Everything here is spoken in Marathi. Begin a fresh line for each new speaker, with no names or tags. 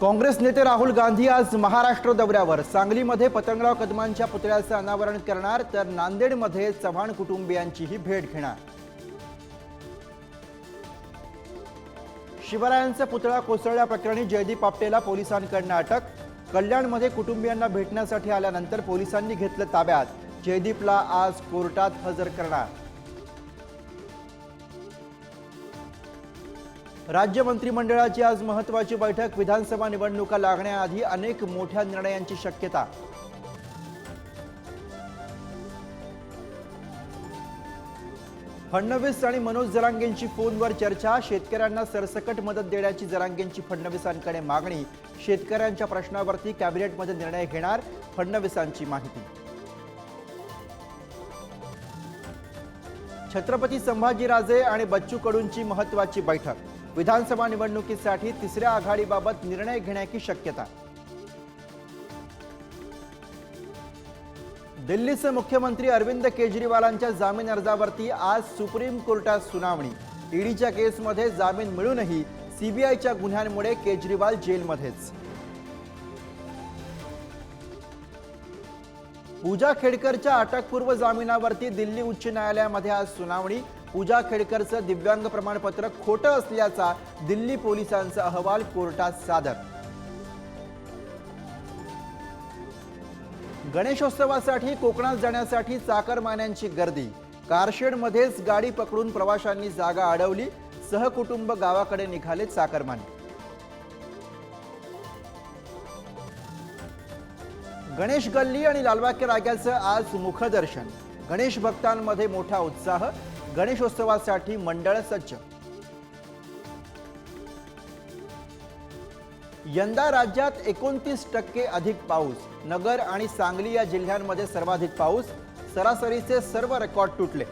काँग्रेस नेते राहुल गांधी आज महाराष्ट्र दौऱ्यावर. सांगलीमध्ये पतंगराव कदमांच्या पुतळ्याचं अनावरण करणार तर नांदेडमध्ये चव्हाण कुटुंबियांचीही भेट घेणार. शिवरायांचा पुतळा कोसळल्याप्रकरणी जयदीप आपटेला पोलिसांकडनं अटक. कल्याणमध्ये कुटुंबियांना भेटण्यासाठी आल्यानंतर पोलिसांनी घेतलं ताब्यात. जयदीपला आज कोर्टात हजर करणार. राज्य मंत्रिमंडळाची आज महत्वाची बैठक. विधानसभा निवडणुका लागण्याआधी अनेक मोठ्या निर्णयांची शक्यता. फडणवीस आणि मनोज जरांगेंची फोनवर चर्चा. शेतकऱ्यांना सरसकट मदत देण्याची जरांगेंची फडणवीसांकडे मागणी. शेतकऱ्यांच्या प्रश्नावरती कॅबिनेटमध्ये निर्णय घेणार फडणवीसांची माहिती. छत्रपती संभाजीराजे आणि बच्चू कडूंची महत्वाची बैठक. विधानसभा निवडणुकीसाठी तिसऱ्या आघाडीबाबत निर्णय घेण्याची शक्यता. दिल्लीचे मुख्यमंत्री अरविंद केजरीवालांच्या जामीन अर्जावरती आज सुप्रीम कोर्टात सुनावणी. ईडीच्या केसमध्ये जामीन मिळूनही सीबीआयच्या गुन्ह्यांमुळे केजरीवाल जेलमध्येच. पूजा खेडकरच्या अटकपूर्व जामिनावरती दिल्ली उच्च न्यायालयामध्ये आज सुनावणी. पूजा खेडकरचं दिव्यांग प्रमाणपत्र खोटं असल्याचा दिल्ली पोलिसांचा अहवाल कोर्टात सादर. गणेशोत्सवासाठी कोकणात जाण्यासाठी चाकरमान्यांची गर्दी. कारशेडमध्येच गाडी पकडून प्रवाशांनी जागा अडवली. सहकुटुंब गावाकडे निघाले चाकरमाने गणेश गल्ली आणि लालबाग्य राग्याचं आज मुखदर्शन. गणेश भक्तांमध्ये मोठा उत्साह. गणेशोत्सवासाठी मंडळ सज्ज. यंदा राज्यात एकोणतीस टक्के अधिक पाऊस. नगर आणि सांगली या जिल्ह्यांमध्ये सर्वाधिक पाऊस. सरासरीचे सर्व रेकॉर्ड तुटले.